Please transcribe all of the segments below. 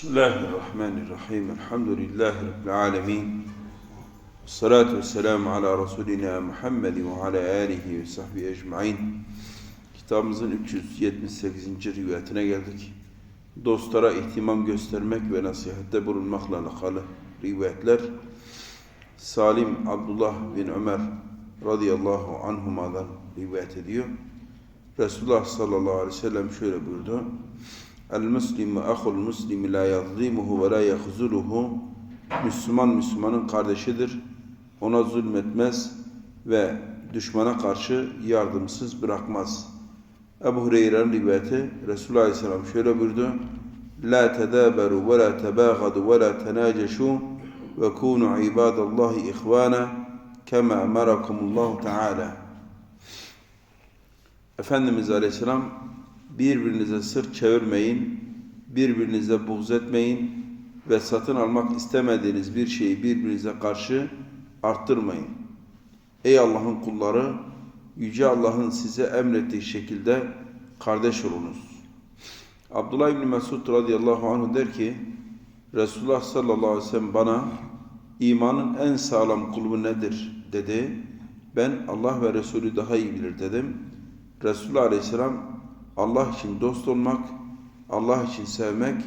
Bismillahirrahmanirrahim. Elhamdülillahi Rabbil alemin. Salatu ve selamu ala Resulina Muhammed ve ala alihi ve sahbihi ecmain. Kitabımızın 378. rivayetine geldik. Dostlara ihtimam göstermek ve nasihatte bulunmakla alakalı rivayetler. Salim Abdullah bin Ömer radıyallahu anhuma'dan rivayet ediyor. Resulullah sallallahu aleyhi ve sellem şöyle buyurdu. El muslimu ahul muslimi la yazlimuhu ve la yahzuluhu Müslüman Müslümanın kardeşidir. Ona zulmetmez ve düşmana karşı yardımsız bırakmaz. Ebu Hureyre'nin rivayeti Resulullah Aleyhisselam şöyle buyurdu. La tedaberu ve la tebâgadu ve la tenaceşû ve kûnu ibadallahi ihvâna kema emerakumullahu teâlâ. Efendimiz Aleyhisselam birbirinize sırt çevirmeyin, birbirinize buğz etmeyin ve satın almak istemediğiniz bir şeyi birbirinize karşı arttırmayın. Ey Allah'ın kulları, Yüce Allah'ın size emrettiği şekilde kardeş olunuz. Abdullah İbni Mesud radıyallahu anh der ki, Resulullah sallallahu aleyhi ve sellem bana imanın en sağlam kulbu nedir dedi. Ben Allah ve Resulü daha iyi bilir dedim. Resulullah aleyhisselam Allah için dost olmak, Allah için sevmek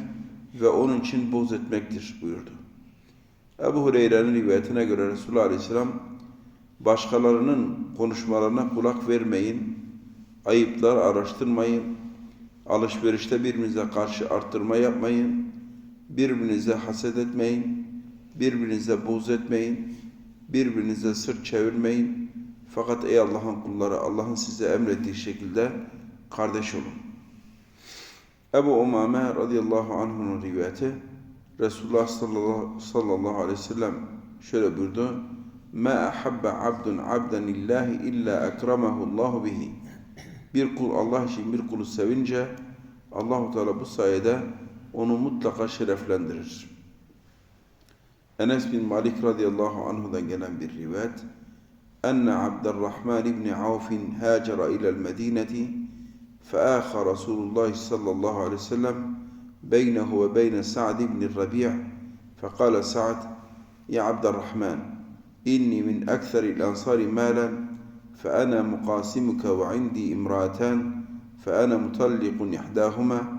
ve onun için buğz etmektir buyurdu. Ebu Hureyre'nin rivayetine göre Resulullah Aleyhisselam başkalarının konuşmalarına kulak vermeyin, ayıplar araştırmayın, alışverişte birbirinize karşı arttırma yapmayın, birbirinize haset etmeyin, birbirinize buğz etmeyin, birbirinize sırt çevirmeyin. Fakat ey Allah'ın kulları Allah'ın size emrettiği şekilde kardeş olun. Ebu Umame radıyallahu anh'un rivayeti Resulullah sallallahu, sallallahu aleyhi ve sellem şöyle buyurdu. Ma ahabba abdun abden lillahi illa ekramahu Allahu bihi. Bir kul Allah için bir kulu sevince Allahu Teala bu sayede onu mutlaka şereflendirir. Enes bin Malik radıyallahu anhu'dan gelen bir rivayet. Enne Abdurrahman ibn Avf'in hacera ila'l Medineti فآخى رسول الله صلى الله عليه وسلم بينه وبين سعد بن الربيع فقال سعد يا عبد الرحمن إني من أكثر الأنصار مالا فأنا مقاسمك وعندي امرأتان فأنا مطلق إحداهما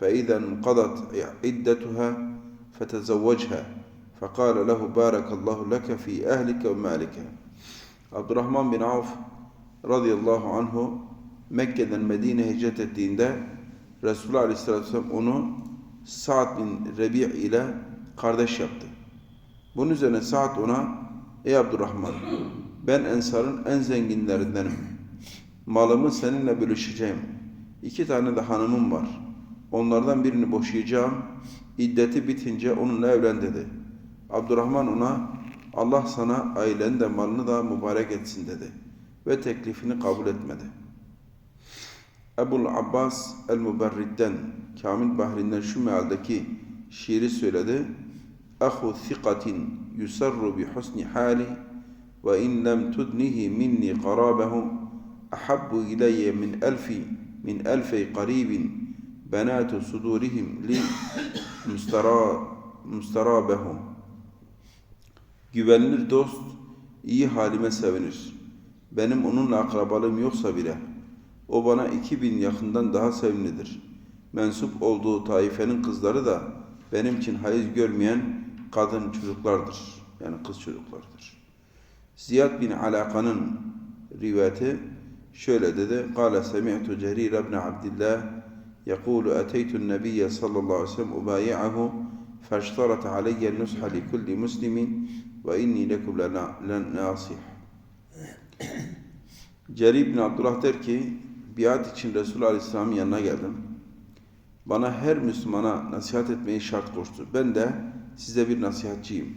فإذا انقضت عدتها فتزوجها فقال له بارك الله لك في أهلك ومالك عبد الرحمن بن عوف رضي الله عنه Mekke'den Medine'ye hicret ettiğinde Resulullah Aleyhisselatü Vesselam onu Sa'd bin Rebi' ile kardeş yaptı. Bunun üzerine Sa'd ona Ey Abdurrahman ben Ensar'ın en zenginlerindenim. Malımı seninle bölüşeceğim. İki tane de hanımım var. Onlardan birini boşayacağım. İddeti bitince onunla evlen dedi. Abdurrahman ona Allah sana ailen de malını da mübarek etsin dedi. Ve teklifini kabul etmedi. Ebul Abbas el-Müberrid'den, Kamil Bahri'nden şu mealdeki şiiri söyledi. Ahu thikatin yusarru bi husni hali ve in lem tudnihi minni qarabehu ahabbu ileyye min elfi min elfi qaribin benatu sudurihim li mustara mustarabehum Güvenilir dost iyi halime sevinir. Benim onunla akrabalığım yoksa bile o bana iki bin yakından daha sevimlidir. Mensup olduğu taifenin kızları da benim için hayız görmeyen kadın çocuklardır. Yani kız çocuklardır. Ziyad bin Alaka'nın rivayeti şöyle dedi. Kale semi'tu Cerir ibn Abdillah يقول أتيت النبي صلى الله عليه وسلم أبايعه فاشترط علي النصح لكل مسلم وإني لكم لناصح Cerir bin Abdullah der ki biat için Resulullah Aleyhisselam'ın yanına geldim. Bana her Müslümana nasihat etmeyi şart koştu. Ben de size bir nasihatçıyım.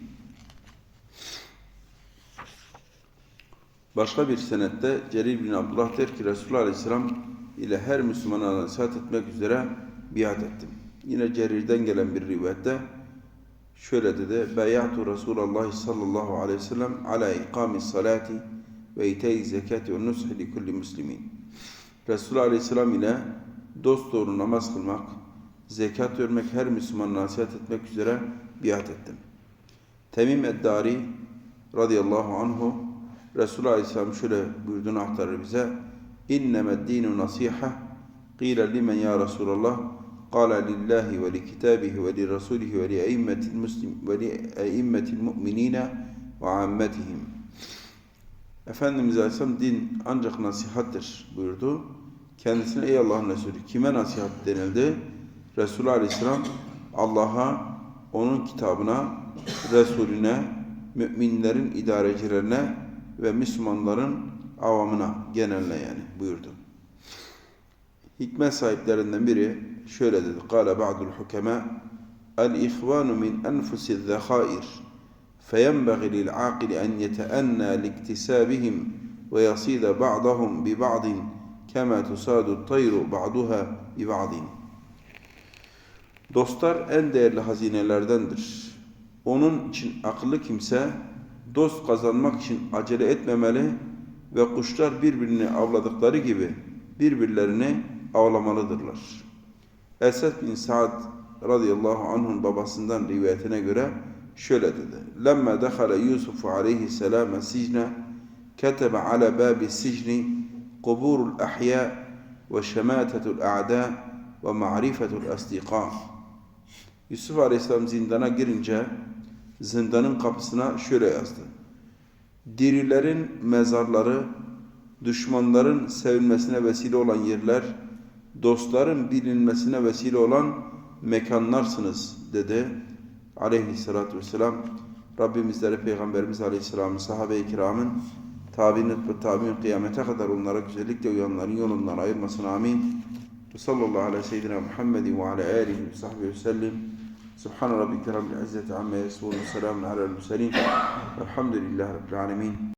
Başka bir senette Cerir bin Abdullah der ki Resulullah Aleyhisselam ile her Müslümana nasihat etmek üzere biat ettim. Yine Cerir'den gelen bir rivayette şöyle dedi. Beyatu Resulullah sallallahu aleyhi ve sellem ala ikami salati ve itayi zekati ve nushi li kulli muslimin. Resulullah Aleyhisselam ile dost doğru namaz kılmak, zekat vermek, her Müslüman nasihat etmek üzere biat ettim. Temim Eddari radıyallahu anhu Resulullah Aleyhisselam şöyle buyurduğunu aktarır bize. İnnemed dinu nasiha qila limen ya Resulallah قال لله ولكتابه ولرسوله ولأئمة المسلم ولأئمة المؤمنين وعامتهم Efendimiz Aleyhisselam din ancak nasihattir buyurdu. Kendisine ey Allah'ın Resulü kime nasihat denildi? Resulullah Aleyhisselam Allah'a, onun kitabına, Resulüne, müminlerin idarecilerine ve Müslümanların avamına geneline yani buyurdu. Hikmet sahiplerinden biri şöyle dedi. Kale ba'dul hukema el-ihvanu min enfusiz zekhair فينبغي للعاقل أن يتأنى لاكتسابهم ويصيد بعضهم ببعض كما تصاد الطير بعضها ببعض Dostlar en değerli hazinelerdendir. Onun için akıllı kimse dost kazanmak için acele etmemeli ve kuşlar birbirini avladıkları gibi birbirlerini avlamalıdırlar. Esed bin Sa'd radıyallahu anh'un babasından rivayetine göre şöyle dedi. Lemma dakhala Yusuf aleyhisselam sicne ketebe ala babi sicni kuburul ahya ve şematetul a'da ve ma'rifetul asdiqa. Yusuf aleyhisselam zindana girince zindanın kapısına şöyle yazdı. Dirilerin mezarları, düşmanların sevilmesine vesile olan yerler, dostların bilinmesine vesile olan mekanlarsınız dedi aleyhissalatü vesselam. Rabbimizlere Peygamberimiz aleyhisselamın sahabe-i kiramın tabi'in ve tabi'in kıyamete kadar onlara güzellikle uyanların yolundan ayırmasın amin. Ve sallallahu ve seyyidina Muhammedin ve ala alihi ve sahbihi ve sellim. Subhan rabbike rabbil izzeti amma yasifun ve selamun alel murselin. Velhamdülillahi rabbil alemin.